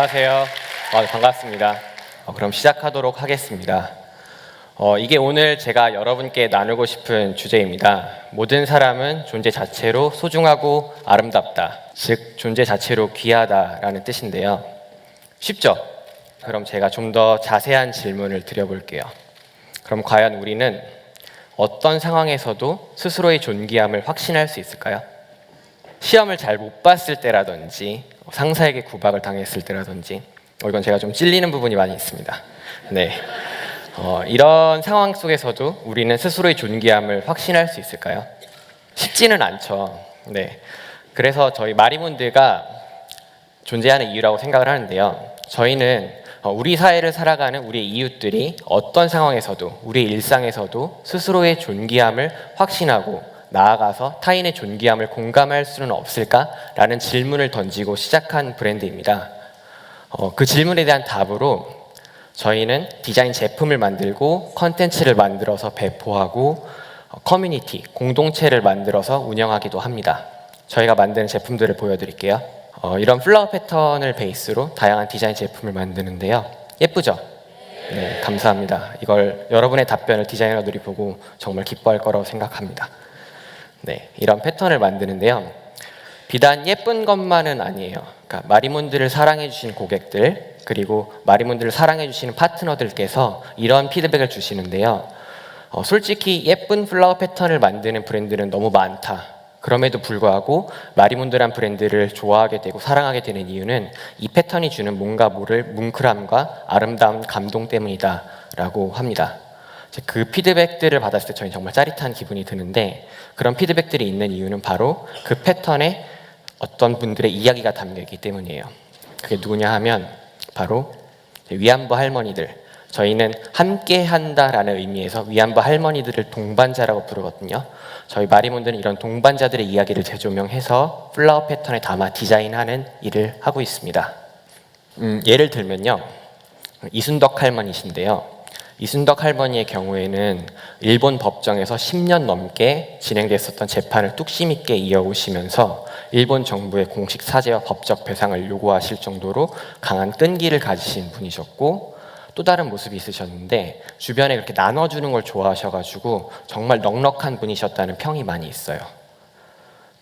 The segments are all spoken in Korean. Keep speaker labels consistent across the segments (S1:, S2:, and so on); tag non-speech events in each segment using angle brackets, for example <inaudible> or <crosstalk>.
S1: 안녕하세요. 어, 반갑습니다. 어, 그럼 시작하도록 하겠습니다. 어, 이게 오늘 제가 여러분께 나누고 싶은 주제입니다. 모든 사람은 존재 자체로 소중하고 아름답다. 즉, 존재 자체로 귀하다라는 뜻인데요. 쉽죠? 그럼 제가 좀 더 자세한 질문을 드려볼게요. 그럼 과연 우리는 어떤 상황에서도 스스로의 존귀함을 확신할 수 있을까요? 시험을 잘 못 봤을 때라든지 상사에게 구박을 당했을 때라든지 어, 이건 제가 좀 찔리는 부분이 많이 있습니다. 네. 어, 이런 상황 속에서도 우리는 스스로의 존귀함을 확신할 수 있을까요? 쉽지는 않죠. 네. 그래서 저희 마리몬드가 존재하는 이유라고 생각을 하는데요. 저희는 어, 우리 사회를 살아가는 우리 이웃들이 어떤 상황에서도 우리 일상에서도 스스로의 존귀함을 확신하고 나아가서 타인의 존귀함을 공감할 수는 없을까라는 질문을 던지고 시작한 브랜드입니다. 어, 그 질문에 대한 답으로 저희는 디자인 제품을 만들고 컨텐츠를 만들어서 배포하고 어, 커뮤니티, 공동체를 만들어서 운영하기도 합니다. 저희가 만드는 제품들을 보여드릴게요. 어, 이런 플라워 패턴을 베이스로 다양한 디자인 제품을 만드는데요. 예쁘죠? 네, 감사합니다. 이걸 여러분의 답변을 디자이너들이 보고 정말 기뻐할 거라고 생각합니다. 네, 이런 패턴을 만드는데요. 비단 예쁜 것만은 아니에요. 그러니까 마리몬드를 사랑해 주신 고객들 그리고 마리몬드를 사랑해 주시는 파트너들께서 이런 피드백을 주시는데요. 어, 솔직히 예쁜 플라워 패턴을 만드는 브랜드는 너무 많다. 그럼에도 불구하고 마리몬드란 브랜드를 좋아하게 되고 사랑하게 되는 이유는 이 패턴이 주는 뭔가 모를 뭉클함과 아름다운 감동 때문이다라고 합니다. 그 피드백들을 받았을 때 저희 정말 짜릿한 기분이 드는데 그런 피드백들이 있는 이유는 바로 그 패턴에 어떤 분들의 이야기가 담겨 있기 때문이에요. 그게 누구냐 하면 바로 위안부 할머니들. 저희는 함께 한다라는 의미에서 위안부 할머니들을 동반자라고 부르거든요. 저희 마리몬드는 이런 동반자들의 이야기를 재조명해서 플라워 패턴에 담아 디자인하는 일을 하고 있습니다. 음, 예를 들면요. 이순덕 할머니신데요. 이순덕 할머니의 경우에는 일본 법정에서 10년 넘게 진행됐었던 재판을 뚝심 있게 이어오시면서 일본 정부의 공식 사죄와 법적 배상을 요구하실 정도로 강한 끈기를 가지신 분이셨고 또 다른 모습이 있으셨는데 주변에 그렇게 나눠주는 걸 좋아하셔가지고 정말 넉넉한 분이셨다는 평이 많이 있어요.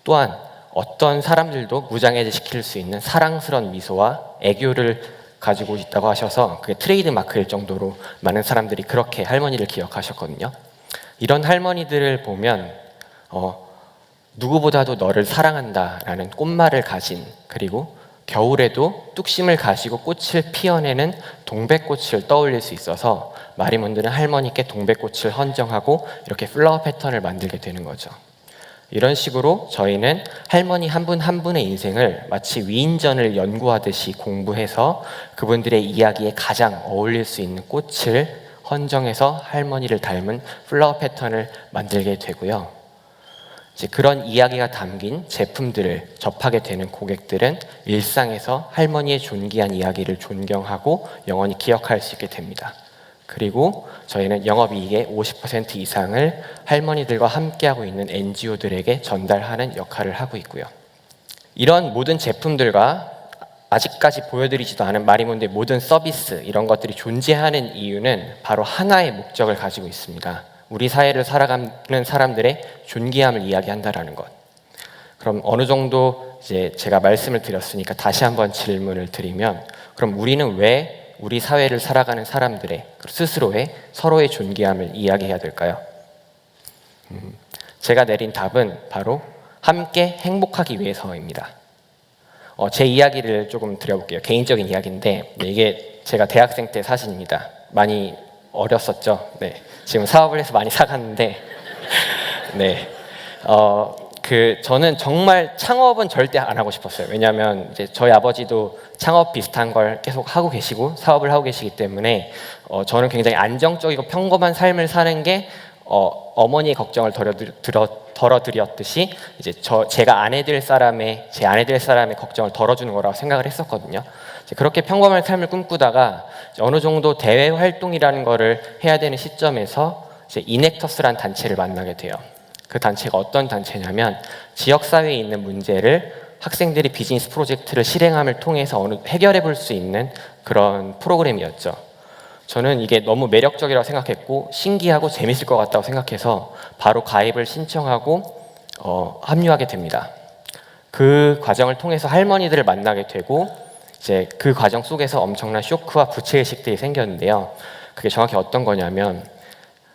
S1: 또한 어떤 사람들도 무장해제시킬 수 있는 사랑스러운 미소와 애교를 가지고 있다고 하셔서 그게 트레이드 마크일 정도로 많은 사람들이 그렇게 할머니를 기억하셨거든요. 이런 할머니들을 보면 어, 누구보다도 너를 사랑한다라는 꽃말을 가진 그리고 겨울에도 뚝심을 가시고 꽃을 피어내는 동백꽃을 떠올릴 수 있어서 마리몬드는 할머니께 동백꽃을 헌정하고 이렇게 플라워 패턴을 만들게 되는 거죠. 이런 식으로 저희는 할머니 한분한 분의 인생을 마치 위인전을 연구하듯이 공부해서 그분들의 이야기에 가장 어울릴 수 있는 꽃을 헌정해서 할머니를 닮은 플라워 패턴을 만들게 되고요. 이제 그런 이야기가 담긴 제품들을 접하게 되는 고객들은 일상에서 할머니의 존귀한 이야기를 존경하고 영원히 기억할 수 있게 됩니다. 그리고 저희는 영업이익의 50% 이상을 할머니들과 함께하고 있는 NGO들에게 전달하는 역할을 하고 있고요. 이런 모든 제품들과 아직까지 보여드리지도 않은 마리몬드의 모든 서비스 이런 것들이 존재하는 이유는 바로 하나의 목적을 가지고 있습니다. 우리 사회를 살아가는 사람들의 존귀함을 이야기한다라는 것. 그럼 어느 정도 이제 제가 말씀을 드렸으니까 다시 한번 질문을 드리면 그럼 우리는 왜 우리 사회를 살아가는 사람들의 스스로의 서로의 존귀함을 이야기해야 될까요? 음, 제가 내린 답은 바로 함께 행복하기 위해서입니다. 어, 제 이야기를 조금 드려볼게요. 개인적인 이야기인데 네, 이게 제가 대학생 때 사진입니다. 많이 어렸었죠. 네, 지금 사업을 해서 많이 사갔는데 <laughs> 네, 어, 그 저는 정말 창업은 절대 안 하고 싶었어요. 왜냐하면 이제 저희 아버지도 창업 비슷한 걸 계속 하고 계시고 사업을 하고 계시기 때문에 어, 저는 굉장히 안정적이고 평범한 삶을 사는 게 어, 어머니의 걱정을 덜어드렸듯이 이제 저 제가 아내 될 사람의 제 아내 될 사람의 걱정을 덜어주는 거라고 생각을 했었거든요. 그렇게 평범한 삶을 꿈꾸다가 어느 정도 대외 활동이라는 거를 해야 되는 시점에서 이제 이넥터스라는 단체를 만나게 돼요. 그 단체가 어떤 단체냐면 지역 사회에 있는 문제를 학생들이 비즈니스 프로젝트를 실행함을 통해서 어느 해결해 볼 수 있는 그런 프로그램이었죠. 저는 이게 너무 매력적이라고 생각했고 신기하고 재밌을 것 같다고 생각해서 바로 가입을 신청하고 어, 합류하게 됩니다. 그 과정을 통해서 할머니들을 만나게 되고 이제 그 과정 속에서 엄청난 쇼크와 부채의식들이 생겼는데요. 그게 정확히 어떤 거냐면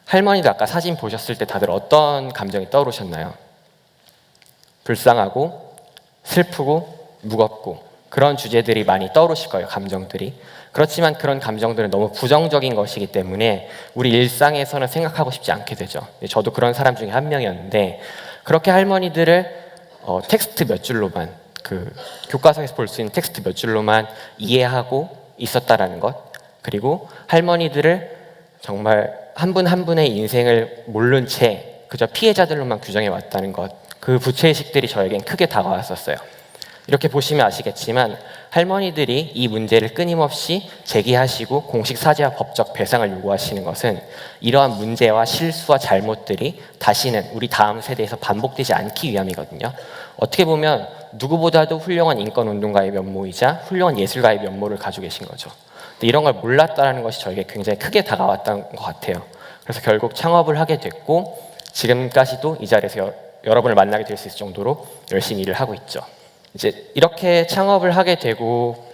S1: 할머니들 아까 사진 보셨을 때 다들 어떤 감정이 떠오르셨나요? 불쌍하고 슬프고 무겁고 그런 주제들이 많이 떠오르실 거예요, 감정들이. 그렇지만 그런 감정들은 너무 부정적인 것이기 때문에 우리 일상에서는 생각하고 싶지 않게 되죠. 저도 그런 사람 중에 한 명이었는데 그렇게 할머니들을 어, 텍스트 몇 줄로만 그 교과서에서 볼 수 있는 텍스트 몇 줄로만 이해하고 있었다라는 것 그리고 할머니들을 정말 한분한 분의 인생을 모른 채 그저 피해자들로만 규정해 왔다는 것 그 부채의식들이 저에겐 크게 다가왔었어요. 이렇게 보시면 아시겠지만 할머니들이 이 문제를 끊임없이 제기하시고 공식 사죄와 법적 배상을 요구하시는 것은 이러한 문제와 실수와 잘못들이 다시는 우리 다음 세대에서 반복되지 않기 위함이거든요. 어떻게 보면 누구보다도 훌륭한 인권운동가의 면모이자 훌륭한 예술가의 면모를 가지고 계신 거죠. 이런 걸 몰랐다는 것이 저에게 굉장히 크게 다가왔던 것 같아요. 그래서 결국 창업을 하게 됐고 지금까지도 이 자리에서 여러분을 만나게 될 수 있을 정도로 열심히 일을 하고 있죠. 이제 이렇게 창업을 하게 되고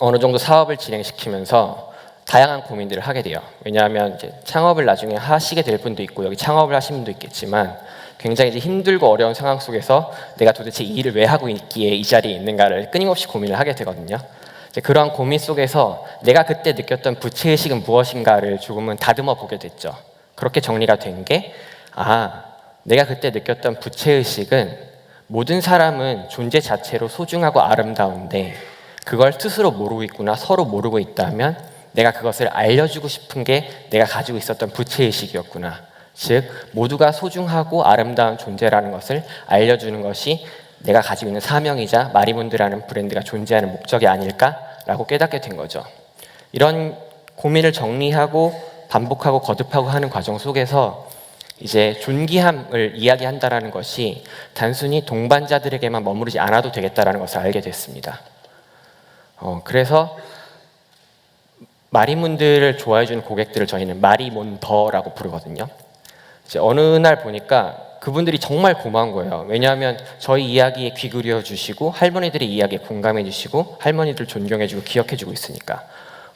S1: 어느 정도 사업을 진행시키면서 다양한 고민들을 하게 돼요. 왜냐하면 이제 창업을 나중에 하시게 될 분도 있고 여기 창업을 하신 분도 있겠지만 굉장히 이제 힘들고 어려운 상황 속에서 내가 도대체 이 일을 왜 하고 있기에 이 자리에 있는가를 끊임없이 고민을 하게 되거든요. 그러한 고민 속에서 내가 그때 느꼈던 부채의식은 무엇인가를 조금은 다듬어 보게 됐죠. 그렇게 정리가 된 게, 아, 내가 그때 느꼈던 부채의식은 모든 사람은 존재 자체로 소중하고 아름다운데 그걸 스스로 모르고 있구나, 서로 모르고 있다면 내가 그것을 알려주고 싶은 게 내가 가지고 있었던 부채의식이었구나. 즉, 모두가 소중하고 아름다운 존재라는 것을 알려주는 것이 내가 가지고 있는 사명이자 마리몬드라는 브랜드가 존재하는 목적이 아닐까 라고 깨닫게 된 거죠. 이런 고민을 정리하고 반복하고 거듭하고 하는 과정 속에서 이제 존귀함을 이야기한다라는 것이 단순히 동반자들에게만 머무르지 않아도 되겠다라는 것을 알게 됐습니다. 어, 그래서 마리문들을 좋아해주는 고객들을 저희는 마리몬더라고 부르거든요. 이제 어느 날 보니까 그분들이 정말 고마운 거예요. 왜냐하면 저희 이야기에 귀 기울여 주시고 할머니들의 이야기에 공감해 주시고 할머니들 존경해 주고 기억해 주고 있으니까.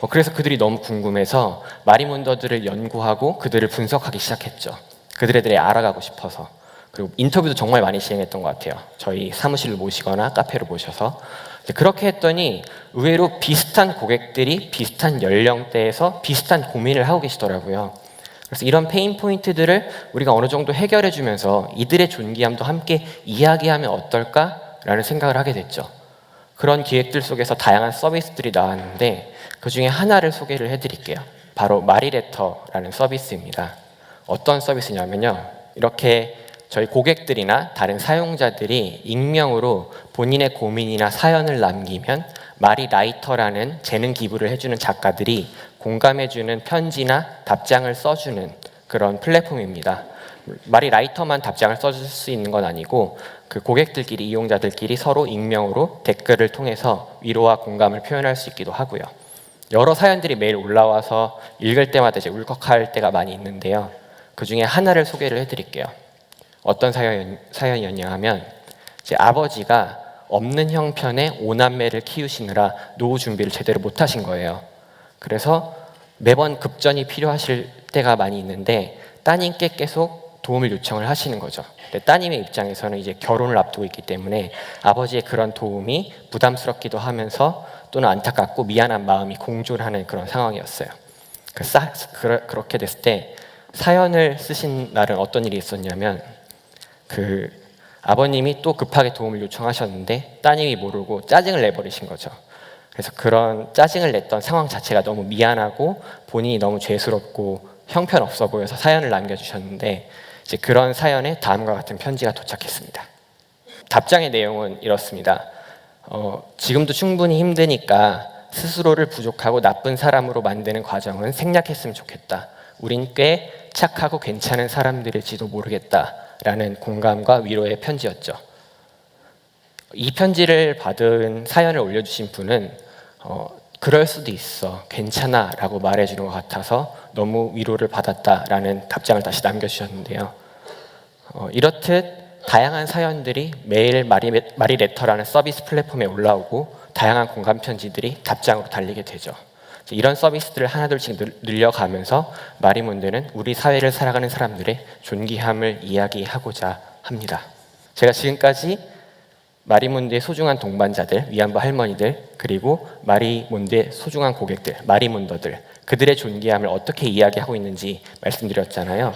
S1: 어, 그래서 그들이 너무 궁금해서 마리몬더들을 연구하고 그들을 분석하기 시작했죠. 그들에 대해 알아가고 싶어서 그리고 인터뷰도 정말 많이 진행했던 것 같아요. 저희 사무실을 모시거나 카페로 모셔서 그렇게 했더니 의외로 비슷한 고객들이 비슷한 연령대에서 비슷한 고민을 하고 계시더라고요. 그래서 이런 페인 포인트들을 우리가 어느 정도 해결해 주면서 이들의 존귀함도 함께 이야기하면 어떨까라는 생각을 하게 됐죠. 그런 기획들 속에서 다양한 서비스들이 나왔는데 그 중에 하나를 소개를 해드릴게요. 바로 마리레터라는 서비스입니다. 어떤 서비스냐면요. 이렇게 저희 고객들이나 다른 사용자들이 익명으로 본인의 고민이나 사연을 남기면 마리 라이터라는 재능 기부를 해주는 작가들이 공감해주는 편지나 답장을 써주는 그런 플랫폼입니다. 마리 라이터만 답장을 써줄 수 있는 건 아니고 그 고객들끼리 이용자들끼리 서로 익명으로 댓글을 통해서 위로와 공감을 표현할 수 있기도 하고요. 여러 사연들이 매일 올라와서 읽을 때마다 이제 울컥할 때가 많이 있는데요. 그 중에 하나를 소개를 해드릴게요. 어떤 사연, 사연이었냐 하면 제 아버지가 없는 형편의 오남매를 키우시느라 노후 준비를 제대로 못하신 거예요. 그래서 매번 급전이 필요하실 때가 많이 있는데 따님께 계속 도움을 요청을 하시는 거죠. 따님의 입장에서는 이제 결혼을 앞두고 있기 때문에 아버지의 그런 도움이 부담스럽기도 하면서 또는 안타깝고 미안한 마음이 공존 하는 그런 상황이었어요. 그 그렇게 됐을 때 사연을 쓰신 날은 어떤 일이 있었냐면 그 아버님이 또 급하게 도움을 요청하셨는데 따님이 모르고 짜증을 내버리신 거죠. 그래서 그런 짜증을 냈던 상황 자체가 너무 미안하고 본인이 너무 죄스럽고 형편없어 보여서 사연을 남겨주셨는데 이제 그런 사연에 다음과 같은 편지가 도착했습니다. 답장의 내용은 이렇습니다. 어, 지금도 충분히 힘드니까 스스로를 부족하고 나쁜 사람으로 만드는 과정은 생략했으면 좋겠다. 우린 꽤 착하고 괜찮은 사람들일지도 모르겠다 라는 공감과 위로의 편지였죠. 이 편지를 받은 사연을 올려주신 분은 어, 그럴 수도 있어, 괜찮아 라고 말해주는 것 같아서 너무 위로를 받았다라는 답장을 다시 남겨주셨는데요. 어, 이렇듯 다양한 사연들이 매일 마리, 마리 레터라는 서비스 플랫폼에 올라오고 다양한 공감 편지들이 답장으로 달리게 되죠. 이런 서비스들을 하나둘씩 늘- 늘려가면서 마리몬드는 우리 사회를 살아가는 사람들의 존귀함을 이야기하고자 합니다. 제가 지금까지 마리몬드의 소중한 동반자들, 위안부 할머니들, 그리고 마리몬드의 소중한 고객들, 마리몬더들, 그들의 존귀함을 어떻게 이야기하고 있는지 말씀드렸잖아요.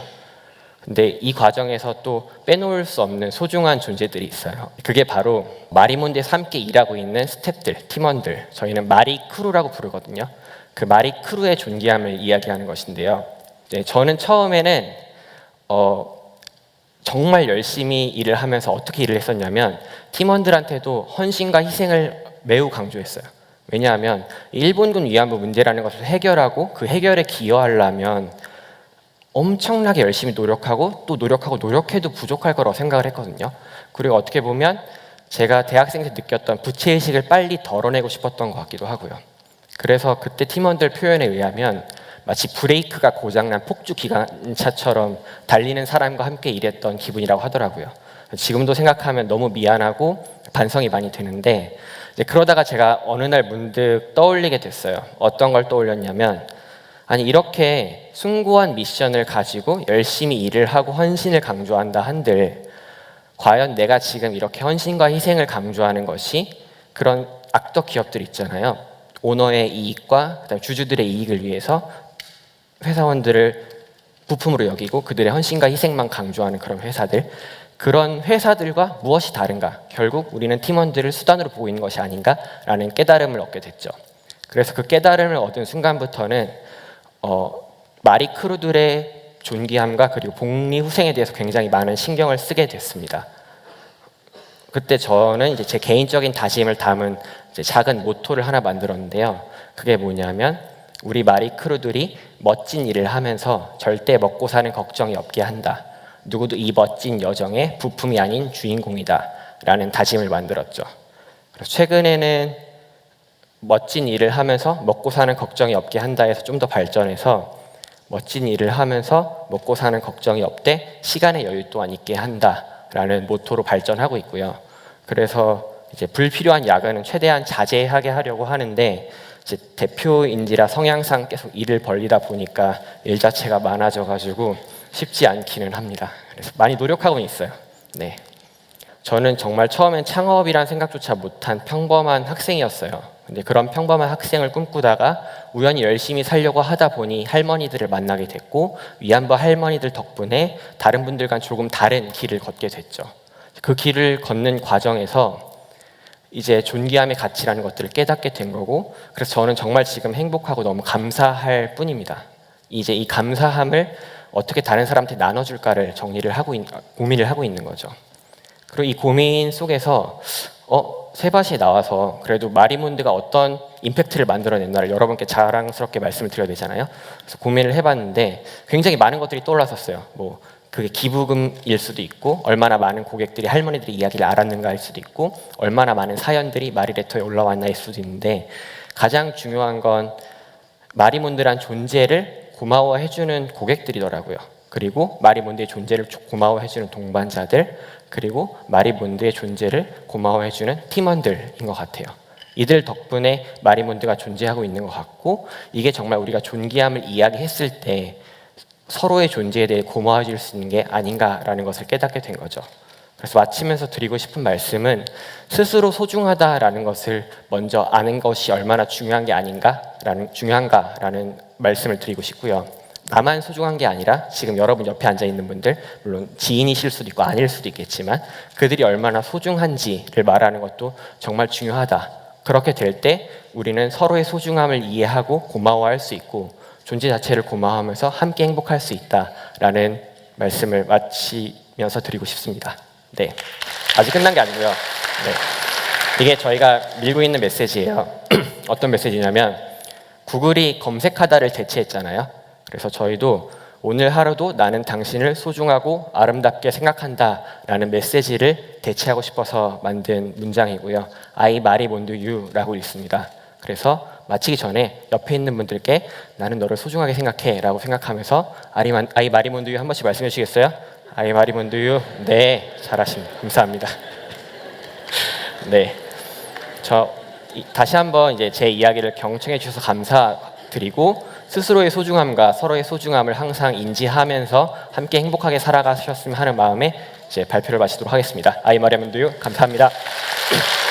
S1: 근데 이 과정에서 또 빼놓을 수 없는 소중한 존재들이 있어요. 그게 바로 마리몬드에서 함께 일하고 있는 스탭들, 팀원들, 저희는 마리 크루라고 부르거든요. 그 마리 크루의 존귀함을 이야기하는 것인데요. 네, 저는 처음에는 어, 정말 열심히 일을 하면서 어떻게 일을 했었냐면 팀원들한테도 헌신과 희생을 매우 강조했어요. 왜냐하면 일본군 위안부 문제라는 것을 해결하고 그 해결에 기여하려면 엄청나게 열심히 노력하고 또 노력하고 노력해도 부족할 거라고 생각을 했거든요. 그리고 어떻게 보면 제가 대학생 때 느꼈던 부채의식을 빨리 덜어내고 싶었던 것 같기도 하고요. 그래서 그때 팀원들 표현에 의하면 마치 브레이크가 고장난 폭주 기관차처럼 달리는 사람과 함께 일했던 기분이라고 하더라고요. 지금도 생각하면 너무 미안하고 반성이 많이 되는데 그러다가 제가 어느 날 문득 떠올리게 됐어요. 어떤 걸 떠올렸냐면 아니 이렇게 숭고한 미션을 가지고 열심히 일을 하고 헌신을 강조한다 한들 과연 내가 지금 이렇게 헌신과 희생을 강조하는 것이 그런 악덕 기업들 있잖아요. 오너의 이익과 그다음 주주들의 이익을 위해서 회사원들을 부품으로 여기고 그들의 헌신과 희생만 강조하는 그런 회사들 그런 회사들과 무엇이 다른가? 결국 우리는 팀원들을 수단으로 보고 있는 것이 아닌가라는 깨달음을 얻게 됐죠. 그래서 그 깨달음을 얻은 순간부터는 어, 마리 크루들의 존귀함과 그리고 복리 후생에 대해서 굉장히 많은 신경을 쓰게 됐습니다. 그때 저는 이제 제 개인적인 다짐을 담은 작은 모토를 하나 만들었는데요. 그게 뭐냐면 우리 마리 크루들이 멋진 일을 하면서 절대 먹고 사는 걱정이 없게 한다. 누구도 이 멋진 여정의 부품이 아닌 주인공이다. 라는 다짐을 만들었죠. 최근에는 멋진 일을 하면서 먹고 사는 걱정이 없게 한다 해서 좀 더 발전해서 멋진 일을 하면서 먹고 사는 걱정이 없되 시간의 여유 또한 있게 한다라는 모토로 발전하고 있고요. 그래서 이제 불필요한 야근은 최대한 자제하게 하려고 하는데 이제 대표인지라 성향상 계속 일을 벌리다 보니까 일 자체가 많아져 가지고 쉽지 않기는 합니다. 그래서 많이 노력하고 있어요. 네. 저는 정말 처음엔 창업이란 생각조차 못한 평범한 학생이었어요. 근데 그런 평범한 학생을 꿈꾸다가 우연히 열심히 살려고 하다 보니 할머니들을 만나게 됐고 위안부 할머니들 덕분에 다른 분들과 조금 다른 길을 걷게 됐죠. 그 길을 걷는 과정에서 이제 존귀함의 가치라는 것들을 깨닫게 된 거고 그래서 저는 정말 지금 행복하고 너무 감사할 뿐입니다. 이제 이 감사함을 어떻게 다른 사람한테 나눠줄까를 정리를 하고 있, 고민을 하고 있는 거죠. 그리고 이 고민 속에서 어 세바시에 나와서 그래도 마리몬드가 어떤 임팩트를 만들어냈나를 여러분께 자랑스럽게 말씀을 드려야 되잖아요. 그래서 고민을 해봤는데 굉장히 많은 것들이 떠올랐었어요. 뭐 그게 기부금일 수도 있고 얼마나 많은 고객들이 할머니들이 이야기를 알았는가일 수도 있고 얼마나 많은 사연들이 마리레터에 올라왔나일 수도 있는데 가장 중요한 건 마리몬드란 존재를 고마워해주는 고객들이더라고요. 그리고 마리몬드의 존재를 고마워해주는 동반자들, 그리고 마리몬드의 존재를 고마워해주는 팀원들인 것 같아요. 이들 덕분에 마리몬드가 존재하고 있는 것 같고, 이게 정말 우리가 존귀함을 이야기했을 때 서로의 존재에 대해 고마워질 수 있는 게 아닌가라는 것을 깨닫게 된 거죠. 그래서 마치면서 드리고 싶은 말씀은 스스로 소중하다라는 것을 먼저 아는 것이 얼마나 중요한 게 아닌가라는 중요한가라는 말씀을 드리고 싶고요. 나만 소중한 게 아니라 지금 여러분 옆에 앉아 있는 분들 물론 지인이실 수도 있고 아닐 수도 있겠지만 그들이 얼마나 소중한지를 말하는 것도 정말 중요하다. 그렇게 될 때 우리는 서로의 소중함을 이해하고 고마워할 수 있고 존재 자체를 고마워하면서 함께 행복할 수 있다라는 말씀을 마치면서 드리고 싶습니다. 네, 아직 끝난 게 아니고요. 네. 이게 저희가 밀고 있는 메시지예요. <clears throat> 어떤 메시지냐면 구글이 검색하다를 대체했잖아요. 그래서 저희도 오늘 하루도 나는 당신을 소중하고 아름답게 생각한다 라는 메시지를 대체하고 싶어서 만든 문장이고요. I 말이 뭔도 you라고 읽습니다. 그래서 마치기 전에 옆에 있는 분들께 나는 너를 소중하게 생각해 라고 생각하면서 아이 you 한 번씩 말씀해 주시겠어요? 아이 you 네 잘하십니다. 감사합니다. <laughs> 네. 저 이- 다시 한번 이제 제 이야기를 경청해 주셔서 감사드리고 스스로의 소중함과 서로의 소중함을 항상 인지하면서 함께 행복하게 살아가셨으면 하는 마음에 이제 발표를 마치도록 하겠습니다. 아이 마리아문도요 감사합니다. <laughs>